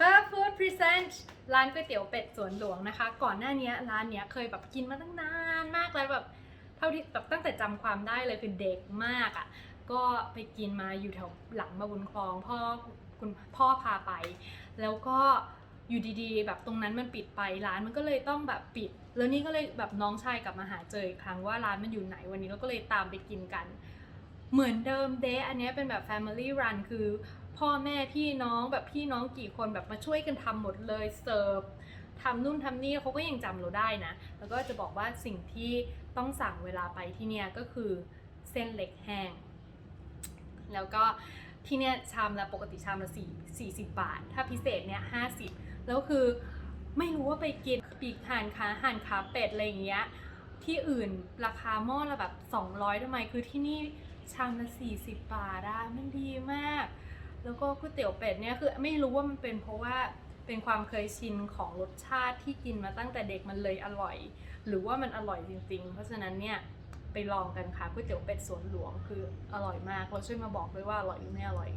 f a r Food Present ร้านก๋วยเตี๋ยวเป็ดสวนหลวงนะคะ ก่อนหน้านี้ร้านเนี้ยเคยแบบกินมาตั้งนานมากแล้วแบบเท่าที่แบบตั้งแต่จำความได้เลยคือเด็กมากอะ่ะ ก็ไปกินมาอยู่แถวหลังมาบุญคลองพ่อคุณพ่อพาไป แล้วก็อยู่ดีๆ แบบตรงนั้นมันปิดไปร้านมันก็เลยต้องแบบปิด แล้วนี่ก็เลยแบบน้องชายกลับมาหาเจออีกครั้งว่าร้านมันอยู่ไหนวันนี้เราก็เลยตามไปกินกัน เหมือนเดิมเดะอันเนี้ยเป็นแบบ Family Run คือ พ่อแม่พี่น้องแบบพี่น้องกี่คนแบบมาช่วยกันทำหมดเลยเสิร์ฟทำนู่นทำนี่เขาก็ยังจำเราได้นะ แล้วก็จะบอกว่าสิ่งที่ต้องสั่งเวลาไปที่เนี่ยก็คือเส้นเล็กแห้ง แล้วก็ที่เนี่ยชามละปกติชามละสี่สี่สิบบาท ถ้าพิเศษเนี่ยห้าสิบแล้วคือไม่รู้ว่าไปกินปีกห่านขาห่านขาเป็ดอะไรอย่างเงี้ยที่อื่นราคาหม้อละแบบ 200ทำไมคือที่นี่ชามละ40 บาทอะมันดีมาก แล้วก็ก๋วยเตี๋ยวเป็ดเนี่ยคือไม่รู้ว่ามันเป็นเพราะว่าเป็นความเคยชินของรสชาติที่กินมาตั้งแต่เด็กมันเลยอร่อย หรือว่ามันอร่อยจริง ๆ เพราะฉะนั้นเนี่ยไปลองกันค่ะก๋วยเตี๋ยวเป็ดสวนหลวงคืออร่อยมากเราช่วยมาบอกด้วยว่าอร่อยหรือไม่อร่อย